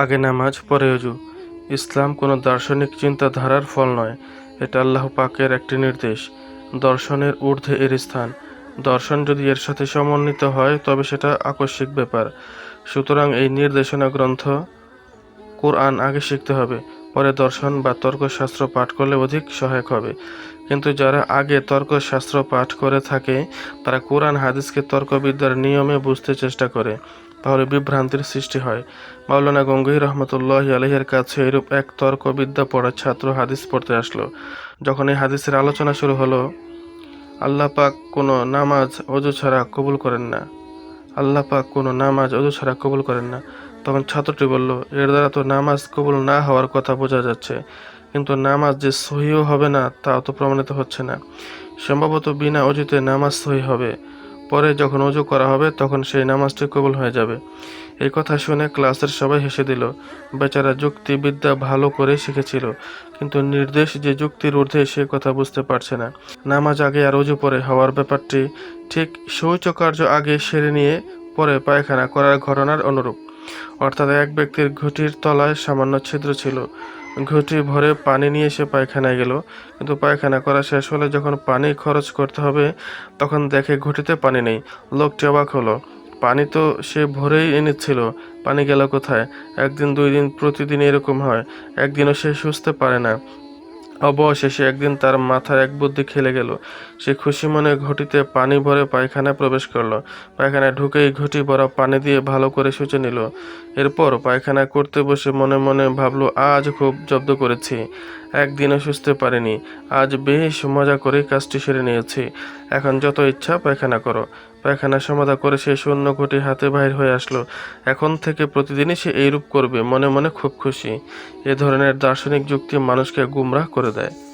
আগে নামাজ, পরে অজু। ইসলাম কোনো দার্শনিক চিন্তাধারার ফল নয়। এটা আল্লাহ পাকের একটি নির্দেশ। দর্শনের ঊর্ধ্বে এর স্থান। দর্শন যদি এর সাথে সমন্বিত হয়, তবে সেটা আকস্মিক ব্যাপার। সুতরাং এই নির্দেশনা গ্রন্থ কোরআন আগে শিখতে হবে। পরে দর্শন বা তর্কশাস্ত্র পাঠ করলে অধিক সহায়ক হবে। কিন্তু যারা আগে তর্কশাস্ত্র পাঠ করে থাকে, তারা কোরআন, হাদিসকে তর্কবিদ্যার নিয়মে বুঝতে চেষ্টা করে। তাহলে বিভ্রান্তির সৃষ্টি হয়। মাওলানা গঙ্গুই রহমতুল্লাহ আলহের কাছে এরূপ এক তর্কবিদ্যা পড়া ছাত্র হাদিস পড়তে আসলো। যখন এই হাদিসের আলোচনা শুরু হলো, আল্লাহ পাক কোনো নামাজ অজু ছাড়া কবুল করেন না। আল্লাহ পাক কোনো নামাজ অজু ছাড়া কবুল করেন না। তখন ছাত্রটি বলল, এর দ্বারা তো নামাজ কবুল না হওয়ার কথা বোঝা যাচ্ছে। কিন্তু নামাজ যে সহিও হবে না, তা তো প্রমাণিত হচ্ছে না। সম্ভবত বিনা অজুতে নামাজ সহি হবে। পরে যখন অজু করা হবে, তখন সেই নামাজটি কবুল হয়ে যাবে। এই কথা শুনে ক্লাসের সবাই হেসে দিল, বেচারা যুক্তিবিদ্যা ভালো করে শিখেছিল, কিন্তু নির্দেশ যে যুক্তির ঊর্ধ্বে সে কথা বুঝতে পারছে না। নামাজ আগে আর অজু পরে হওয়ার ব্যাপারটি ঠিক শৌচকার্য আগে সেরে নিয়ে পরে পায়খানা করার ঘটনার অনুরূপ। অর্থাৎ এক ব্যক্তির ঘুটির তলায় সামান্য ছিদ্র ছিল। ঘটি ভরে পানি নিয়ে সে পায়খানায় গেল। কিন্তু পায়খানা করা শেষ হলে যখন পানি খরচ করতে হবে, তখন দেখে ঘটিতে পানি নেই। লোকটি অবাক হলো। পানি তো সে ভরেই এনেছিল। পানি গেল কোথায়? একদিন, দুই দিন, প্রতিদিন এরকম হয়। একদিনও সে সুস্থ পারে না। অবশেষে একদিন তার মাথায় এক বুদ্ধি খেলে গেল। সে খুশি মনে ঘটিতে পানি ভরে পায়খানায় প্রবেশ করল। পায়খানায় ঢুকেই ঘটি ভরা পানি দিয়ে ভালো করে সুচে নিল। এরপর পায়খানা করতে বসে মনে মনে ভাবলো, আজ খুব জব্দ করেছি। একদিনও সুস্থতে পারেনি। আজ বেশ মজা করে কাজটি সেরে নিয়েছি। এখন যত ইচ্ছা পায়খানা করো। পায়খানা সমাধা করে সে শূন্য ঘটি হাতে বাহির হয়ে আসলো। এখন থেকে প্রতিদিনই সে এইরূপ করবে, মনে মনে খুব খুশি। এ ধরনের দার্শনিক যুক্তি মানুষকে গুমরাহ করে দেয়।